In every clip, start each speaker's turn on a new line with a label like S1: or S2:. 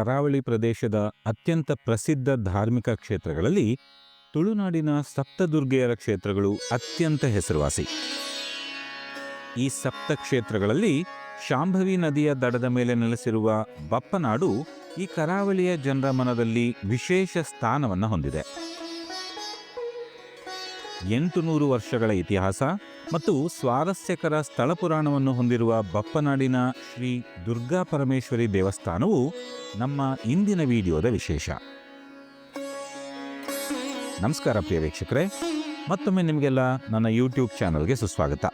S1: ಕರಾವಳಿ ಪ್ರದೇಶದ ಅತ್ಯಂತ ಪ್ರಸಿದ್ಧ ಧಾರ್ಮಿಕ ಕ್ಷೇತ್ರಗಳಲ್ಲಿ ತುಳುನಾಡಿನ ಸಪ್ತದುರ್ಗೆಯರ ಕ್ಷೇತ್ರಗಳು ಅತ್ಯಂತ ಹೆಸರುವಾಸಿ. ಈ ಸಪ್ತ ಕ್ಷೇತ್ರಗಳಲ್ಲಿ ಶಾಂಭವಿ ನದಿಯ ದಡದ ಮೇಲೆ ನೆಲೆಸಿರುವ ಬಪ್ಪನಾಡು ಈ ಕರಾವಳಿಯ ಜನರ ಮನದಲ್ಲಿ ವಿಶೇಷ ಸ್ಥಾನವನ್ನು ಹೊಂದಿದೆ. ಎಂಟು ನೂರು ವರ್ಷಗಳ ಇತಿಹಾಸ ಮತ್ತು ಸ್ವಾರಸ್ಯಕರ ಸ್ಥಳ ಪುರಾಣವನ್ನು ಹೊಂದಿರುವ ಬಪ್ಪನಾಡಿನ ಶ್ರೀ ದುರ್ಗಾ ಪರಮೇಶ್ವರಿ ದೇವಸ್ಥಾನವು ನಮ್ಮ ಇಂದಿನ ವಿಡಿಯೋದ ವಿಶೇಷ. ನಮಸ್ಕಾರ ಪ್ರಿಯ ವೀಕ್ಷಕರೇ, ಮತ್ತೊಮ್ಮೆ ನಿಮಗೆಲ್ಲ ನನ್ನ ಯೂಟ್ಯೂಬ್ ಚಾನಲ್ಗೆ ಸುಸ್ವಾಗತ.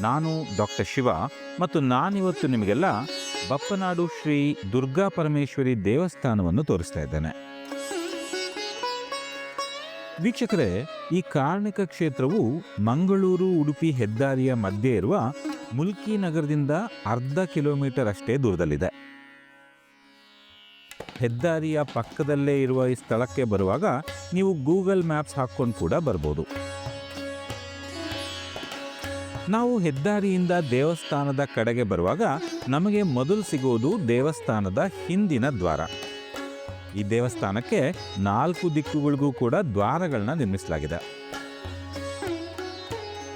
S1: ನಾನು ಡಾಕ್ಟರ್ ಶಿವ ಮತ್ತು ನಾನಿವತ್ತು ನಿಮಗೆಲ್ಲ ಬಪ್ಪನಾಡು ಶ್ರೀ ದುರ್ಗಾ ಪರಮೇಶ್ವರಿ ದೇವಸ್ಥಾನವನ್ನು ತೋರಿಸ್ತಾ ಇದ್ದೇನೆ. ವೀಕ್ಷಕರೇ, ಈ ಕಾರ್ಣಿಕ ಕ್ಷೇತ್ರವು ಮಂಗಳೂರು, ಉಡುಪಿ ಹೆದ್ದಾರಿಯ ಮಧ್ಯೆ ಇರುವ ಮುಲ್ಕಿ ನಗರದಿಂದ ಅರ್ಧ ಕಿಲೋಮೀಟರ್ ಅಷ್ಟೇ ದೂರದಲ್ಲಿದೆ. ಹೆದ್ದಾರಿಯ ಪಕ್ಕದಲ್ಲೇ ಇರುವ ಈ ಸ್ಥಳಕ್ಕೆ ಬರುವಾಗ ನೀವು ಗೂಗಲ್ ಮ್ಯಾಪ್ಸ್ ಹಾಕ್ಕೊಂಡು ಕೂಡ ಬರ್ಬೋದು. ನಾವು ಹೆದ್ದಾರಿಯಿಂದ ದೇವಸ್ಥಾನದ ಕಡೆಗೆ ಬರುವಾಗ ನಮಗೆ ಮೊದಲು ಸಿಗೋದು ದೇವಸ್ಥಾನದ ಹಿಂದಿನ ದ್ವಾರ. ಈ ದೇವಸ್ಥಾನಕ್ಕೆ ನಾಲ್ಕು ದಿಕ್ಕುಗಳಿಗೂ ಕೂಡ ದ್ವಾರಗಳನ್ನ ನಿರ್ಮಿಸಲಾಗಿದೆ.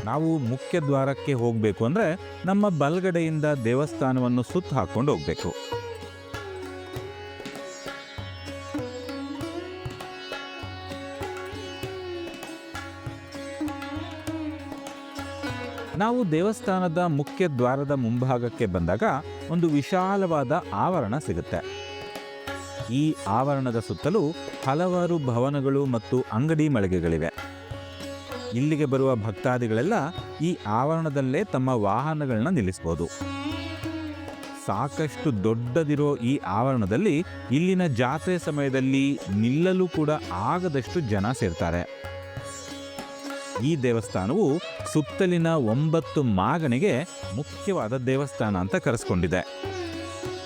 S1: ನಾವು ಮುಖ್ಯ ದ್ವಾರಕ್ಕೆ ಹೋಗಬೇಕು ಅಂದ್ರೆ ನಮ್ಮ ಬಲಗಡೆಯಿಂದ ದೇವಸ್ಥಾನವನ್ನು ಸುತ್ತ ಹಾಕೊಂಡು ಹೋಗಬೇಕು. ನಾವು ದೇವಸ್ಥಾನದ ಮುಖ್ಯ ದ್ವಾರದ ಮುಂಭಾಗಕ್ಕೆ ಬಂದಾಗ ಒಂದು ವಿಶಾಲವಾದ ಆವರಣ ಸಿಗುತ್ತೆ. ಈ ಆವರಣದ ಸುತ್ತಲೂ ಹಲವಾರು ಭವನಗಳು ಮತ್ತು ಅಂಗಡಿ ಮಳಿಗೆಗಳಿವೆ. ಇಲ್ಲಿಗೆ ಬರುವ ಭಕ್ತಾದಿಗಳೆಲ್ಲ ಈ ಆವರಣದಲ್ಲೇ ತಮ್ಮ ವಾಹನಗಳನ್ನ ನಿಲ್ಲಿಸಬಹುದು ಸಾಕಷ್ಟು ದೊಡ್ಡದಿರೋ ಈ ಆವರಣದಲ್ಲಿ ಇಲ್ಲಿನ ಜಾತ್ರೆ ಸಮಯದಲ್ಲಿ ನಿಲ್ಲಲು ಕೂಡ ಆಗದಷ್ಟು ಜನ ಸೇರ್ತಾರೆ. ಈ ದೇವಸ್ಥಾನವು ಸುತ್ತಲಿನ ಒಂಬತ್ತು ಮಾಗನಿಗೆ ಮುಖ್ಯವಾದ ದೇವಸ್ಥಾನ ಅಂತ ಕರೆಸ್ಕೊಂಡಿದೆ.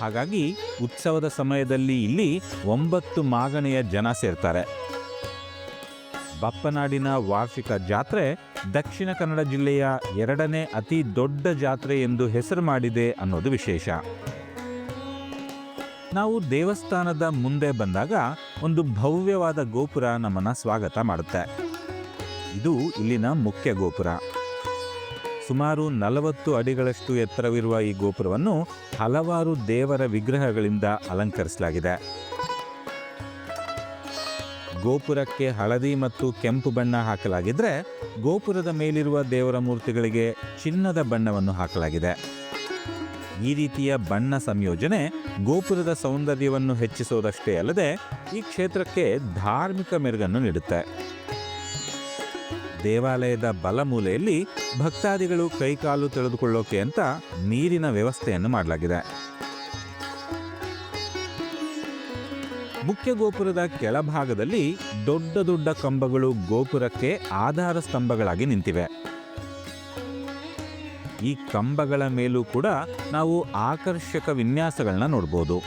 S1: ಹಾಗಾಗಿ ಉತ್ಸವದ ಸಮಯದಲ್ಲಿ ಇಲ್ಲಿ ಒಂಬತ್ತು ಮಾಗಣೆಯ ಜನ ಸೇರ್ತಾರೆ. ಬಪ್ಪನಾಡಿನ ವಾರ್ಷಿಕ ಜಾತ್ರೆ ದಕ್ಷಿಣ ಕನ್ನಡ ಜಿಲ್ಲೆಯ ಎರಡನೇ ಅತಿ ದೊಡ್ಡ ಜಾತ್ರೆ ಎಂದು ಹೆಸರು ಮಾಡಿದೆ ಅನ್ನೋದು ವಿಶೇಷ. ನಾವು ದೇವಸ್ಥಾನದ ಮುಂದೆ ಬಂದಾಗ ಒಂದು ಭವ್ಯವಾದ ಗೋಪುರ ನಮ್ಮನ್ನ ಸ್ವಾಗತ ಮಾಡುತ್ತೆ. ಇದು ಇಲ್ಲಿನ ಮುಖ್ಯ ಗೋಪುರ. ಸುಮಾರು ನಲವತ್ತು ಅಡಿಗಳಷ್ಟು ಎತ್ತರವಿರುವ ಈ ಗೋಪುರವನ್ನು ಹಲವಾರು ದೇವರ ವಿಗ್ರಹಗಳಿಂದ ಅಲಂಕರಿಸಲಾಗಿದೆ. ಗೋಪುರಕ್ಕೆ ಹಳದಿ ಮತ್ತು ಕೆಂಪು ಬಣ್ಣ ಹಾಕಲಾಗಿದ್ದರೆ ಗೋಪುರದ ಮೇಲಿರುವ ದೇವರ ಮೂರ್ತಿಗಳಿಗೆ ಚಿನ್ನದ ಬಣ್ಣವನ್ನು ಹಾಕಲಾಗಿದೆ. ಈ ರೀತಿಯ ಬಣ್ಣ ಸಂಯೋಜನೆ ಗೋಪುರದ ಸೌಂದರ್ಯವನ್ನು ಹೆಚ್ಚಿಸೋದಷ್ಟೇ ಅಲ್ಲದೆ ಈ ಕ್ಷೇತ್ರಕ್ಕೆ ಧಾರ್ಮಿಕ ಮೆರುಗನ್ನು ನೀಡುತ್ತೆ. ದೇವಾಲಯದ ಬಲಮೂಲೆಯಲ್ಲಿ ಭಕ್ತಾದಿಗಳು ಕೈಕಾಲು ತೆಳೆದುಕೊಳ್ಳೋಕೆ ಅಂತ ನೀರಿನ ವ್ಯವಸ್ಥೆಯನ್ನು ಮಾಡಲಾಗಿದೆ. ಮುಖ್ಯ ಗೋಪುರದ ಕೆಳಭಾಗದಲ್ಲಿ ದೊಡ್ಡ ದೊಡ್ಡ ಕಂಬಗಳು ಗೋಪುರಕ್ಕೆ ಆಧಾರ ಸ್ತಂಭಗಳಾಗಿ ನಿಂತಿವೆ. ಈ ಕಂಬಗಳ ಮೇಲೂ ಕೂಡ ನಾವು ಆಕರ್ಷಕ ವಿನ್ಯಾಸಗಳನ್ನ ನೋಡಬಹುದು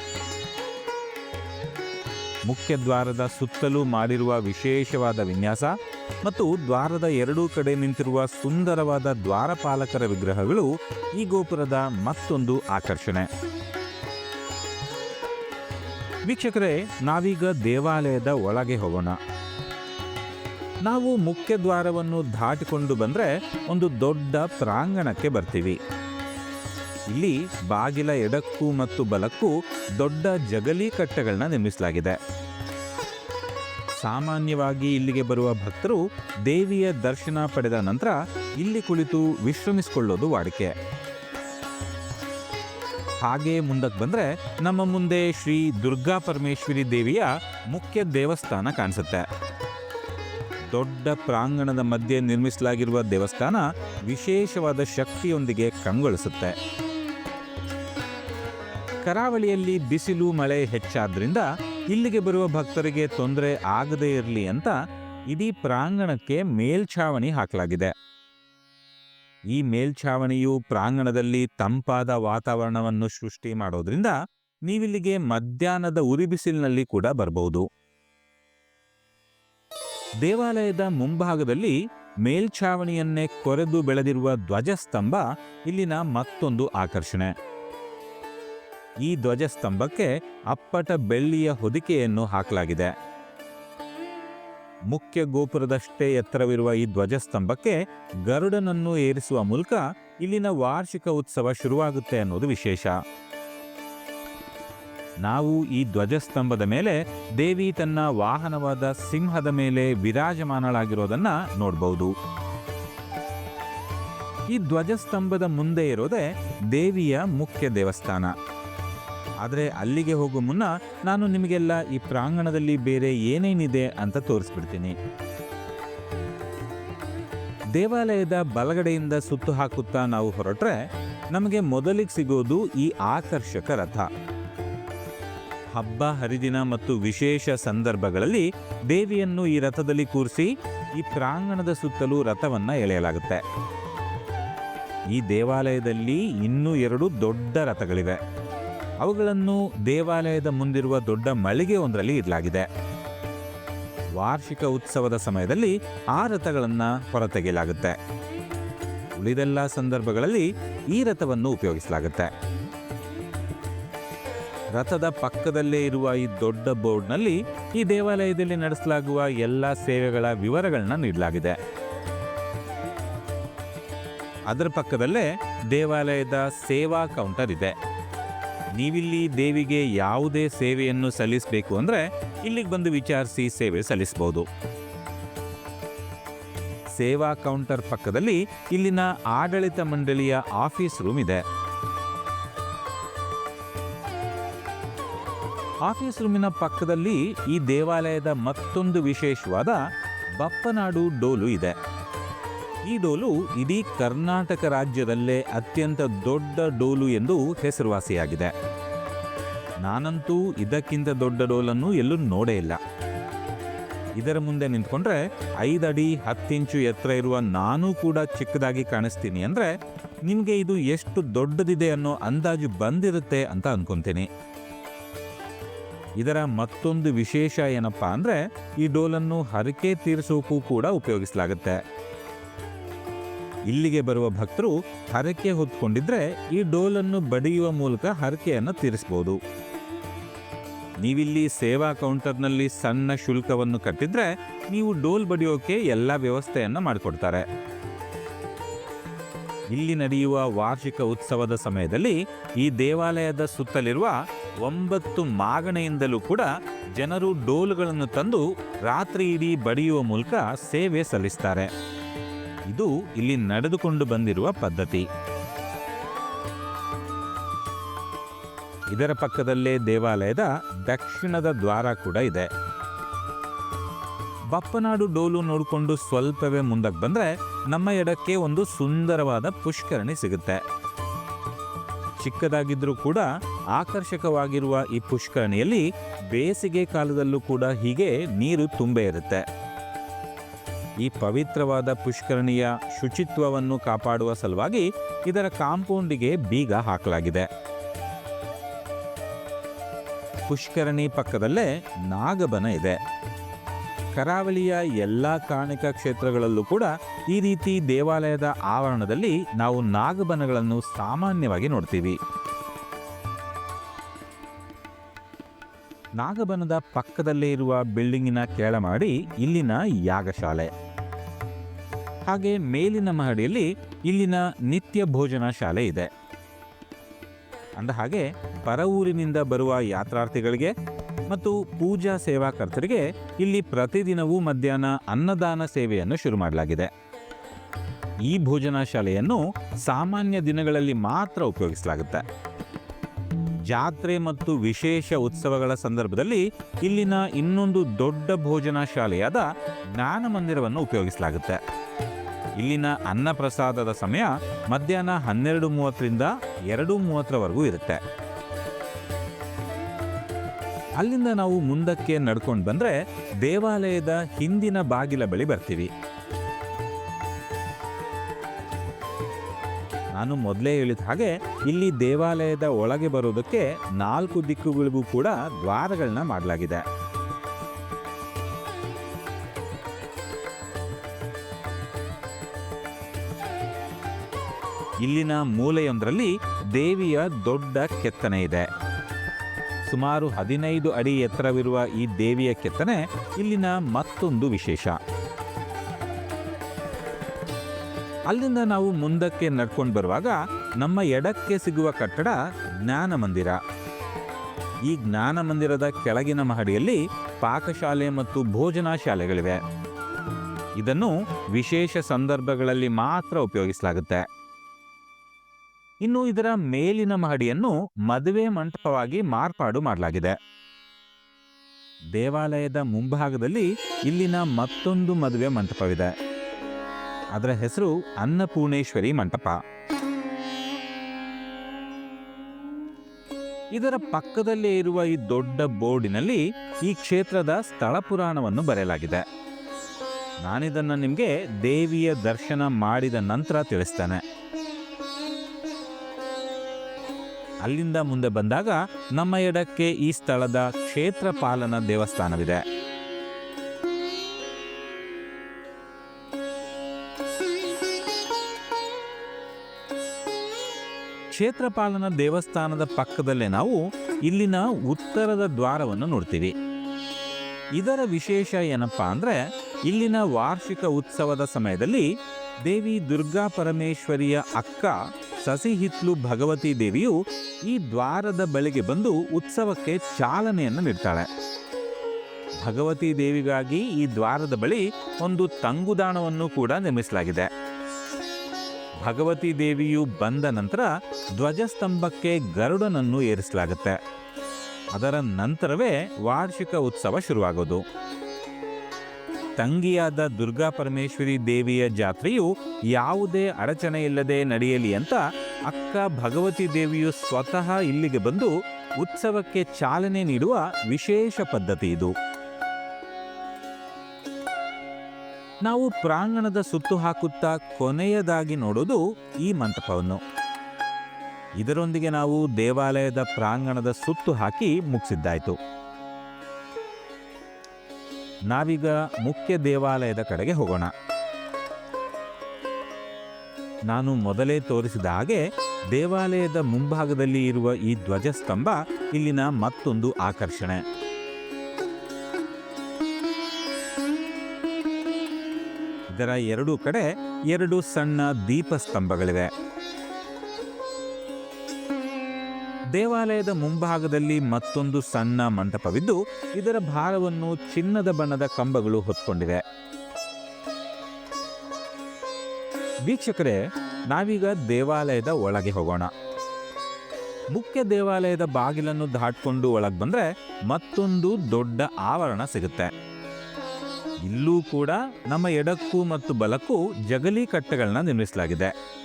S1: ಮುಖ್ಯ ದ್ವಾರದ ಸುತ್ತಲೂ ಮಾಡಿರುವ ವಿಶೇಷವಾದ ವಿನ್ಯಾಸ ಮತ್ತು ದ್ವಾರದ ಎರಡೂ ಕಡೆ ನಿಂತಿರುವ ಸುಂದರವಾದ ದ್ವಾರಪಾಲಕರ ವಿಗ್ರಹಗಳು ಈ ಗೋಪುರದ ಮತ್ತೊಂದು ಆಕರ್ಷಣೆ. ವೀಕ್ಷಕರೇ, ನಾವೀಗ ದೇವಾಲಯದ ಒಳಗೆ ಹೋಗೋಣ. ನಾವು ಮುಖ್ಯ ದ್ವಾರವನ್ನು ದಾಟಿಕೊಂಡು ಬಂದರೆ ಒಂದು ದೊಡ್ಡ ಪ್ರಾಂಗಣಕ್ಕೆ ಬರ್ತೀವಿ. ಇಲ್ಲಿ ಬಾಗಿಲ ಎಡಕ್ಕೂ ಮತ್ತು ಬಲಕ್ಕೂ ದೊಡ್ಡ ಜಗಲಿ ಕಟ್ಟೆಗಳನ್ನ ನಿರ್ಮಿಸಲಾಗಿದೆ. ಸಾಮಾನ್ಯವಾಗಿ ಇಲ್ಲಿಗೆ ಬರುವ ಭಕ್ತರು ದೇವಿಯ ದರ್ಶನ ಪಡೆದ ನಂತರ ಇಲ್ಲಿ ಕುಳಿತು ವಿಶ್ರಮಿಸಿಕೊಳ್ಳೋದು ವಾಡಿಕೆ. ಹಾಗೆ ಮುಂದಕ್ಕೆ ಬಂದರೆ ನಮ್ಮ ಮುಂದೆ ಶ್ರೀ ದುರ್ಗಾ ಪರಮೇಶ್ವರಿ ದೇವಿಯ ಮುಖ್ಯ ದೇವಸ್ಥಾನ ಕಾಣಿಸುತ್ತೆ. ದೊಡ್ಡ ಪ್ರಾಂಗಣದ ಮಧ್ಯೆ ನಿರ್ಮಿಸಲಾಗಿರುವ ದೇವಸ್ಥಾನ ವಿಶೇಷವಾದ ಶಕ್ತಿಯೊಂದಿಗೆ ಕಂಗೊಳಿಸುತ್ತೆ. ಕರಾವಳಿಯಲ್ಲಿ ಬಿಸಿಲು, ಮಳೆ ಹೆಚ್ಚಾದ್ರಿಂದ ಇಲ್ಲಿಗೆ ಬರುವ ಭಕ್ತರಿಗೆ ತೊಂದರೆ ಆಗದೇ ಇರಲಿ ಅಂತ ಇಡೀ ಪ್ರಾಂಗಣಕ್ಕೆ ಮೇಲ್ಛಾವಣಿ ಹಾಕಲಾಗಿದೆ. ಈ ಮೇಲ್ಛಾವಣಿಯು ಪ್ರಾಂಗಣದಲ್ಲಿ ತಂಪಾದ ವಾತಾವರಣವನ್ನು ಸೃಷ್ಟಿ ಮಾಡೋದ್ರಿಂದ ನೀವಿಲ್ಲಿಗೆ ಮಧ್ಯಾಹ್ನದ ಉರಿ ಬಿಸಿಲಿನಲ್ಲಿ ಕೂಡ ಬರಬಹುದು ದೇವಾಲಯದ ಮುಂಭಾಗದಲ್ಲಿ ಮೇಲ್ಛಾವಣಿಯನ್ನೇ ಕೊರೆದು ಬೆಳೆದಿರುವ ಧ್ವಜಸ್ತಂಭ ಇಲ್ಲಿನ ಮತ್ತೊಂದು ಆಕರ್ಷಣೆ. ಈ ಧ್ವಜಸ್ತಂಭಕ್ಕೆ ಅಪ್ಪಟ ಬೆಳ್ಳಿಯ ಹೊದಿಕೆಯನ್ನು ಹಾಕಲಾಗಿದೆ. ಮುಖ್ಯ ಗೋಪುರದಷ್ಟೇ ಎತ್ತರವಿರುವ ಈ ಧ್ವಜಸ್ತಂಭಕ್ಕೆ ಗರುಡನನ್ನು ಏರಿಸುವ ಮೂಲಕ ಇಲ್ಲಿನ ವಾರ್ಷಿಕ ಉತ್ಸವ ಶುರುವಾಗುತ್ತೆ ಅನ್ನೋದು ವಿಶೇಷ. ನಾವು ಈ ಧ್ವಜಸ್ತಂಭದ ಮೇಲೆ ದೇವಿ ತನ್ನ ವಾಹನವಾದ ಸಿಂಹದ ಮೇಲೆ ವಿರಾಜಮಾನಳಾಗಿರೋದನ್ನ ನೋಡಬಹುದು ಈ ಧ್ವಜಸ್ತಂಭದ ಮುಂದೆ ಇರೋದೇ ದೇವಿಯ ಮುಖ್ಯ ದೇವಸ್ಥಾನ. ಆದರೆ ಅಲ್ಲಿಗೆ ಹೋಗೋ ಮುನ್ನ ನಾನು ನಿಮಗೆಲ್ಲ ಈ ಪ್ರಾಂಗಣದಲ್ಲಿ ಬೇರೆ ಏನೇನಿದೆ ಅಂತ ತೋರಿಸ್ಬಿಡ್ತೀನಿ. ದೇವಾಲಯದ ಬಲಗಡೆಯಿಂದ ಸುತ್ತು ಹಾಕುತ್ತಾ ನಾವು ಹೊರಟ್ರೆ ನಮಗೆ ಮೊದಲಿಗೆ ಸಿಗೋದು ಈ ಆಕರ್ಷಕ ರಥ. ಹಬ್ಬ, ಹರಿದಿನ ಮತ್ತು ವಿಶೇಷ ಸಂದರ್ಭಗಳಲ್ಲಿ ದೇವಿಯನ್ನು ಈ ರಥದಲ್ಲಿ ಕೂರಿಸಿ ಈ ಪ್ರಾಂಗಣದ ಸುತ್ತಲೂ ರಥವನ್ನ ಎಳೆಯಲಾಗುತ್ತೆ. ಈ ದೇವಾಲಯದಲ್ಲಿ ಇನ್ನೂ ಎರಡು ದೊಡ್ಡ ರಥಗಳಿವೆ. ಅವುಗಳನ್ನು ದೇವಾಲಯದ ಮುಂದಿರುವ ದೊಡ್ಡ ಮಳಿಗೆ ಒಂದರಲ್ಲಿ ಇಡಲಾಗಿದೆ. ವಾರ್ಷಿಕ ಉತ್ಸವದ ಸಮಯದಲ್ಲಿ ಆ ರಥಗಳನ್ನು ಹೊರತೆಗೆಯಲಾಗುತ್ತೆ. ಉಳಿದೆಲ್ಲ ಸಂದರ್ಭಗಳಲ್ಲಿ ಈ ರಥವನ್ನು ಉಪಯೋಗಿಸಲಾಗುತ್ತೆ. ರಥದ ಪಕ್ಕದಲ್ಲೇ ಇರುವ ಈ ದೊಡ್ಡ ಬೋರ್ಡ್ನಲ್ಲಿ ಈ ದೇವಾಲಯದಲ್ಲಿ ನಡೆಸಲಾಗುವ ಎಲ್ಲ ಸೇವೆಗಳ ವಿವರಗಳನ್ನ ನೀಡಲಾಗಿದೆ. ಅದರ ಪಕ್ಕದಲ್ಲೇ ದೇವಾಲಯದ ಸೇವಾ ಕೌಂಟರ್ ಇದೆ. ನೀವಿಲ್ಲಿ ದೇವಿಗೆ ಯಾವುದೇ ಸೇವೆಯನ್ನು ಸಲ್ಲಿಸಬೇಕು ಅಂದರೆ ಇಲ್ಲಿಗೆ ಬಂದು ವಿಚಾರಿಸಿ ಸೇವೆ ಸಲ್ಲಿಸಬಹುದು ಸೇವಾ ಕೌಂಟರ್ ಪಕ್ಕದಲ್ಲಿ ಇಲ್ಲಿನ ಆಡಳಿತ ಮಂಡಳಿಯ ಆಫೀಸ್ ರೂಮ್ ಇದೆ. ಆಫೀಸ್ ರೂಮಿನ ಪಕ್ಕದಲ್ಲಿ ಈ ದೇವಾಲಯದ ಮತ್ತೊಂದು ವಿಶೇಷವಾದ ಬಪ್ಪನಾಡು ಡೋಲು ಇದೆ. ಈ ಡೋಲು ಇಡೀ ಕರ್ನಾಟಕ ರಾಜ್ಯದಲ್ಲೇ ಅತ್ಯಂತ ದೊಡ್ಡ ಡೋಲು ಎಂದು ಹೆಸರುವಾಸಿಯಾಗಿದೆ. ನಾನಂತೂ ಇದಕ್ಕಿಂತ ದೊಡ್ಡ ಡೋಲನ್ನು ಎಲ್ಲೂ ನೋಡೇ ಇಲ್ಲ. ಇದರ ಮುಂದೆ ನಿಂತ್ಕೊಂಡ್ರೆ ಐದಡಿ ಹತ್ತಿಂಚು ಎತ್ತರ ಇರುವ ನಾನು ಕೂಡ ಚಿಕ್ಕದಾಗಿ ಕಾಣಿಸ್ತೀನಿ ಅಂದರೆ ನಿಮಗೆ ಇದು ಎಷ್ಟು ದೊಡ್ಡದಿದೆ ಅನ್ನೋ ಅಂದಾಜು ಬಂದಿರುತ್ತೆ ಅಂತ ಅನ್ಕೊಂತೀನಿ. ಇದರ ಮತ್ತೊಂದು ವಿಶೇಷ ಏನಪ್ಪಾ ಅಂದರೆ ಈ ಡೋಲನ್ನು ಹರಕೆ ತೀರಿಸೋಕ್ಕೂ ಕೂಡ ಉಪಯೋಗಿಸಲಾಗುತ್ತೆ. ಇಲ್ಲಿಗೆ ಬರುವ ಭಕ್ತರು ಹರಕೆ ಹೊತ್ಕೊಂಡಿದ್ರೆ ಈ ಡೋಲನ್ನು ಬಡಿಯುವ ಮೂಲಕ ಹರಕೆಯನ್ನು ತೀರಿಸಬಹುದು ನೀವಿಲ್ಲಿ ಸೇವಾ ಕೌಂಟರ್ನಲ್ಲಿ ಸಣ್ಣ ಶುಲ್ಕವನ್ನು ಕಟ್ಟಿದ್ರೆ ನೀವು ಡೋಲ್ ಬಡಿಯೋಕೆ ಎಲ್ಲ ವ್ಯವಸ್ಥೆಯನ್ನು ಮಾಡಿಕೊಡ್ತಾರೆ. ಇಲ್ಲಿ ನಡೆಯುವ ವಾರ್ಷಿಕ ಉತ್ಸವದ ಸಮಯದಲ್ಲಿ ಈ ದೇವಾಲಯದ ಸುತ್ತಲಿರುವ ಒಂಬತ್ತು ಮಾಗಣೆಯಿಂದಲೂ ಕೂಡ ಜನರು ಡೋಲುಗಳನ್ನು ತಂದು ರಾತ್ರಿ ಇಡೀ ಬಡಿಯುವ ಮೂಲಕ ಸೇವೆ ಸಲ್ಲಿಸ್ತಾರೆ. ಇದು ಇಲ್ಲಿ ನಡೆದುಕೊಂಡು ಬಂದಿರುವ ಪದ್ಧತಿ. ಇದರ ಪಕ್ಕದಲ್ಲೇ ದೇವಾಲಯದ ದಕ್ಷಿಣದ ದ್ವಾರ ಕೂಡ ಇದೆ. ಬಪ್ಪನಾಡು ಡೋಲು ನೋಡಿಕೊಂಡು ಸ್ವಲ್ಪವೇ ಮುಂದಕ್ಕೆ ಬಂದ್ರೆ ನಮ್ಮ ಎಡಕ್ಕೆ ಒಂದು ಸುಂದರವಾದ ಪುಷ್ಕರಣಿ ಸಿಗುತ್ತೆ. ಚಿಕ್ಕದಾಗಿದ್ರೂ ಕೂಡ ಆಕರ್ಷಕವಾಗಿರುವ ಈ ಪುಷ್ಕರಣಿಯಲ್ಲಿ ಬೇಸಿಗೆ ಕಾಲದಲ್ಲೂ ಕೂಡ ಹೀಗೆ ನೀರು ತುಂಬೆ ಇರುತ್ತೆ. ಈ ಪವಿತ್ರವಾದ ಪುಷ್ಕರಣಿಯ ಶುಚಿತ್ವವನ್ನು ಕಾಪಾಡುವ ಸಲುವಾಗಿ ಇದರ ಕಾಂಪೌಂಡಿಗೆ ಬೀಗ ಹಾಕಲಾಗಿದೆ. ಪುಷ್ಕರಣಿ ಪಕ್ಕದಲ್ಲೇ ನಾಗಬನ ಇದೆ. ಕರಾವಳಿಯ ಎಲ್ಲ ಕಾಣಿಕ ಕ್ಷೇತ್ರಗಳಲ್ಲೂ ಕೂಡ ಈ ರೀತಿ ದೇವಾಲಯದ ಆವರಣದಲ್ಲಿ ನಾವು ನಾಗಬನಗಳನ್ನು ಸಾಮಾನ್ಯವಾಗಿ ನೋಡ್ತೀವಿ. ನಾಗಬನದ ಪಕ್ಕದಲ್ಲೇ ಇರುವ ಬಿಲ್ಡಿಂಗಿನ ಕೆಳಮಾಡಿ ಇಲ್ಲಿನ ಯಾಗಶಾಲೆ. ಹಾಗೆ ಮೇಲಿನ ಮಹಡಿಯಲ್ಲಿ ಇಲ್ಲಿನ ನಿತ್ಯ ಭೋಜನ ಶಾಲೆ ಇದೆ. ಅಂದ ಹಾಗೆ ಪರವೂರಿನಿಂದ ಬರುವ ಯಾತ್ರಾರ್ಥಿಗಳಿಗೆ ಮತ್ತು ಪೂಜಾ ಸೇವಾಕರ್ತರಿಗೆ ಇಲ್ಲಿ ಪ್ರತಿದಿನವೂ ಮಧ್ಯಾಹ್ನ ಅನ್ನದಾನ ಸೇವೆಯನ್ನು ಶುರು ಮಾಡಲಾಗಿದೆ. ಈ ಭೋಜನ ಶಾಲೆಯನ್ನು ಸಾಮಾನ್ಯ ದಿನಗಳಲ್ಲಿ ಮಾತ್ರ ಉಪಯೋಗಿಸಲಾಗುತ್ತೆ. ಜಾತ್ರೆ ಮತ್ತು ವಿಶೇಷ ಉತ್ಸವಗಳ ಸಂದರ್ಭದಲ್ಲಿ ಇಲ್ಲಿನ ಇನ್ನೊಂದು ದೊಡ್ಡ ಭೋಜನ ಶಾಲೆಯಾದ ಜ್ಞಾನ ಮಂದಿರವನ್ನು ಉಪಯೋಗಿಸಲಾಗುತ್ತೆ. ಇಲ್ಲಿನ ಅನ್ನಪ್ರಸಾದದ ಸಮಯ ಮಧ್ಯಾಹ್ನ ಹನ್ನೆರಡು ಮೂವತ್ತರಿಂದ ಎರಡು ಮೂವತ್ತರವರೆಗೂ ಇರುತ್ತೆ. ಅಲ್ಲಿಂದ ನಾವು ಮುಂದಕ್ಕೆ ನಡ್ಕೊಂಡು ಬಂದರೆ ದೇವಾಲಯದ ಹಿಂದಿನ ಬಾಗಿಲ ಬಳಿ ಬರ್ತೀವಿ. ನಾನು ಮೊದಲೇ ಹೇಳಿದ ಹಾಗೆ ಇಲ್ಲಿ ದೇವಾಲಯದ ಒಳಗೆ ಬರೋದಕ್ಕೆ ನಾಲ್ಕು ದಿಕ್ಕುಗಳಿಗೂ ಕೂಡ ದ್ವಾರಗಳನ್ನ ಮಾಡಲಾಗಿದೆ. ಇಲ್ಲಿನ ಮೂಲೆಯೊಂದರಲ್ಲಿ ದೇವಿಯ ದೊಡ್ಡ ಕೆತ್ತನೆ ಇದೆ. ಸುಮಾರು ಹದಿನೈದು ಅಡಿ ಎತ್ತರವಿರುವ ಈ ದೇವಿಯ ಕೆತ್ತನೆ ಇಲ್ಲಿನ ಮತ್ತೊಂದು ವಿಶೇಷ. ಅಲ್ಲಿಂದ ನಾವು ಮುಂದಕ್ಕೆ ನಡ್ಕೊಂಡು ಬರುವಾಗ ನಮ್ಮ ಎಡಕ್ಕೆ ಸಿಗುವ ಕಟ್ಟಡ ಜ್ಞಾನ ಮಂದಿರ ಈ ಜ್ಞಾನ ಮಂದಿರದ ಕೆಳಗಿನ ಮಹಡಿಯಲ್ಲಿ ಪಾಕಶಾಲೆ ಮತ್ತು ಭೋಜನ ಶಾಲೆಗಳಿವೆ ಇದನ್ನು ವಿಶೇಷ ಸಂದರ್ಭಗಳಲ್ಲಿ ಮಾತ್ರ ಉಪಯೋಗಿಸಲಾಗುತ್ತೆ. ಇನ್ನು ಇದರ ಮೇಲಿನ ಮಹಡಿಯನ್ನು ಮದುವೆ ಮಂಟಪವಾಗಿ ಮಾರ್ಪಾಡು ಮಾಡಲಾಗಿದೆ. ದೇವಾಲಯದ ಮುಂಭಾಗದಲ್ಲಿ ಇಲ್ಲಿನ ಮತ್ತೊಂದು ಮದುವೆ ಮಂಟಪವಿದೆ. ಅದರ ಹೆಸರು ಅನ್ನಪೂರ್ಣೇಶ್ವರಿ ಮಂಟಪ. ಇದರ ಪಕ್ಕದಲ್ಲೇ ಇರುವ ಈ ದೊಡ್ಡ ಬೋರ್ಡಿನಲ್ಲಿ ಈ ಕ್ಷೇತ್ರದ ಸ್ಥಳ ಪುರಾಣವನ್ನು ಬರೆಯಲಾಗಿದೆ. ನಾನಿದನ್ನು ನಿಮಗೆ ದೇವಿಯ ದರ್ಶನ ಮಾಡಿದ ನಂತರ ತಿಳಿಸ್ತೇನೆ. ಅಲ್ಲಿಂದ ಮುಂದೆ ಬಂದಾಗ ನಮ್ಮ ಎಡಕ್ಕೆ ಈ ಸ್ಥಳದ ಕ್ಷೇತ್ರಪಾಲನ ದೇವಸ್ಥಾನವಿದೆ. ಕ್ಷೇತ್ರಪಾಲನ ದೇವಸ್ಥಾನದ ಪಕ್ಕದಲ್ಲೇ ನಾವು ಇಲ್ಲಿನ ಉತ್ತರದ ದ್ವಾರವನ್ನು ನೋಡ್ತೀವಿ. ಇದರ ವಿಶೇಷ ಏನಪ್ಪ ಅಂದರೆ ಇಲ್ಲಿನ ವಾರ್ಷಿಕ ಉತ್ಸವದ ಸಮಯದಲ್ಲಿ ದೇವಿ ದುರ್ಗಾ ಪರಮೇಶ್ವರಿಯ ಅಕ್ಕ ಸಸಿಹಿತ್ಲು ಭಗವತಿ ದೇವಿಯು ಈ ದ್ವಾರದ ಬಳಿಗೆ ಬಂದು ಉತ್ಸವಕ್ಕೆ ಚಾಲನೆಯನ್ನು ನೀಡ್ತಾಳೆ. ಭಗವತಿ ದೇವಿಗಾಗಿ ಈ ದ್ವಾರದ ಬಳಿ ಒಂದು ತಂಗುದಾಣವನ್ನು ಕೂಡ ನಿರ್ಮಿಸಲಾಗಿದೆ. ಭಗವತಿ ದೇವಿಯು ಬಂದ ನಂತರ ಧ್ವಜಸ್ತಂಭಕ್ಕೆ ಗರುಡನನ್ನು ಏರಿಸಲಾಗುತ್ತೆ. ಅದರ ನಂತರವೇ ವಾರ್ಷಿಕ ಉತ್ಸವ ಶುರುವಾಗೋದು. ತಂಗಿಯಾದ ದುರ್ಗಾ ಪರಮೇಶ್ವರಿ ದೇವಿಯ ಜಾತ್ರೆಯು ಯಾವುದೇ ಅಡಚಣೆ ಇಲ್ಲದೆ ನಡೆಯಲಿ ಅಂತ ಅಕ್ಕ ಭಗವತಿ ದೇವಿಯು ಸ್ವತಃ ಇಲ್ಲಿಗೆ ಬಂದು ಉತ್ಸವಕ್ಕೆ ಚಾಲನೆ ನೀಡುವ ವಿಶೇಷ ಪದ್ಧತಿ ಇದು. ನಾವು ಪ್ರಾಂಗಣದ ಸುತ್ತು ಹಾಕುತ್ತಾ ಕೊನೆಯದಾಗಿ ನೋಡೋದು ಈ ಮಂಟಪವನ್ನು. ಇದರೊಂದಿಗೆ ನಾವು ದೇವಾಲಯದ ಪ್ರಾಂಗಣದ ಸುತ್ತು ಹಾಕಿ ಮುಗಿಸಿದ್ದಾಯಿತು. ನಾವೀಗ ಮುಖ್ಯ ದೇವಾಲಯದ ಕಡೆಗೆ ಹೋಗೋಣ. ನಾನು ಮೊದಲೇ ತೋರಿಸಿದ ಹಾಗೆ ದೇವಾಲಯದ ಮುಂಭಾಗದಲ್ಲಿ ಇರುವ ಈ ಧ್ವಜಸ್ತಂಭ ಇಲ್ಲಿನ ಮತ್ತೊಂದು ಆಕರ್ಷಣೆ. ಇದರ ಎರಡೂ ಕಡೆ ಎರಡು ಸಣ್ಣ ದೀಪಸ್ತಂಭಗಳಿವೆ. ದೇವಾಲಯದ ಮುಂಭಾಗದಲ್ಲಿ ಮತ್ತೊಂದು ಸಣ್ಣ ಮಂಟಪವಿದ್ದು, ಇದರ ಭಾರವನ್ನು ಚಿನ್ನದ ಬಣ್ಣದ ಕಂಬಗಳು ಹೊತ್ಕೊಂಡಿವೆ. ವೀಕ್ಷಕರೇ, ನಾವೀಗ ದೇವಾಲಯದ ಒಳಗೆ ಹೋಗೋಣ. ಮುಖ್ಯ ದೇವಾಲಯದ ಬಾಗಿಲನ್ನು ದಾಟ್ಕೊಂಡು ಒಳಗೆ ಬಂದ್ರೆ ಮತ್ತೊಂದು ದೊಡ್ಡ ಆವರಣ ಸಿಗುತ್ತೆ. ಇಲ್ಲೂ ಕೂಡ ನಮ್ಮ ಎಡಕ್ಕೂ ಮತ್ತು ಬಲಕ್ಕೂ ಜಗಲಿ ಕಟ್ಟೆಗಳನ್ನ ನಿರ್ಮಿಸಲಾಗಿದೆ.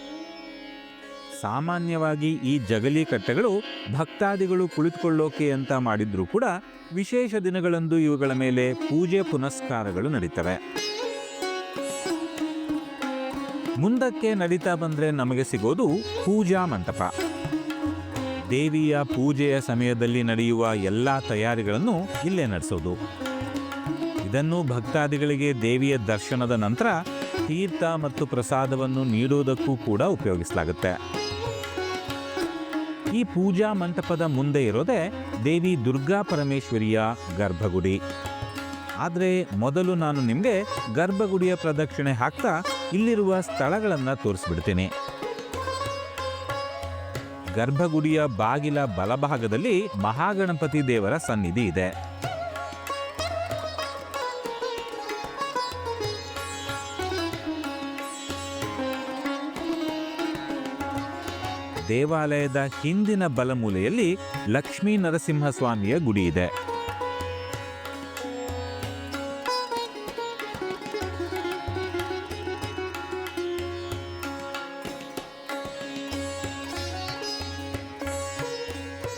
S1: ಸಾಮಾನ್ಯವಾಗಿ ಈ ಜಗಲಿ ಕಟ್ಟೆಗಳು ಭಕ್ತಾದಿಗಳು ಕುಳಿತುಕೊಳ್ಳೋಕೆ ಅಂತ ಮಾಡಿದ್ರೂ ಕೂಡ ವಿಶೇಷ ದಿನಗಳಂದು ಇವುಗಳ ಮೇಲೆ ಪೂಜೆ ಪುನಸ್ಕಾರಗಳು ನಡೀತವೆ. ಮುಂದಕ್ಕೆ ನಡೀತಾ ಬಂದ್ರೆ ನಮಗೆ ಸಿಗೋದು ಪೂಜಾ ಮಂಟಪ. ದೇವಿಯ ಪೂಜೆಯ ಸಮಯದಲ್ಲಿ ನಡೆಯುವ ಎಲ್ಲ ತಯಾರಿಗಳನ್ನು ಇಲ್ಲೇ ನಡೆಸೋದು. ಇದನ್ನು ಭಕ್ತಾದಿಗಳಿಗೆ ದೇವಿಯ ದರ್ಶನದ ನಂತರ ತೀರ್ಥ ಮತ್ತು ಪ್ರಸಾದವನ್ನು ನೀಡುವುದಕ್ಕೂ ಕೂಡ ಉಪಯೋಗಿಸಲಾಗುತ್ತೆ. ಈ ಪೂಜಾ ಮಂಟಪದ ಮುಂದೆ ಇರೋದೇ ದೇವಿ ದುರ್ಗಾ ಪರಮೇಶ್ವರಿಯ ಗರ್ಭಗುಡಿ. ಆದರೆ ಮೊದಲು ನಾನು ನಿಮಗೆ ಗರ್ಭಗುಡಿಯ ಪ್ರದಕ್ಷಿಣೆ ಹಾಕ್ತಾ ಇಲ್ಲಿರುವ ಸ್ಥಳಗಳನ್ನು ತೋರಿಸ್ಬಿಡ್ತೀನಿ. ಗರ್ಭಗುಡಿಯ ಬಾಗಿಲ ಬಲಭಾಗದಲ್ಲಿ ಮಹಾಗಣಪತಿ ದೇವರ ಸನ್ನಿಧಿ ಇದೆ. ದೇವಾಲಯದ ಹಿಂದಿನ ಬಲಮೂಲೆಯಲ್ಲಿ ಲಕ್ಷ್ಮೀ ನರಸಿಂಹಸ್ವಾಮಿಯ ಗುಡಿ ಇದೆ.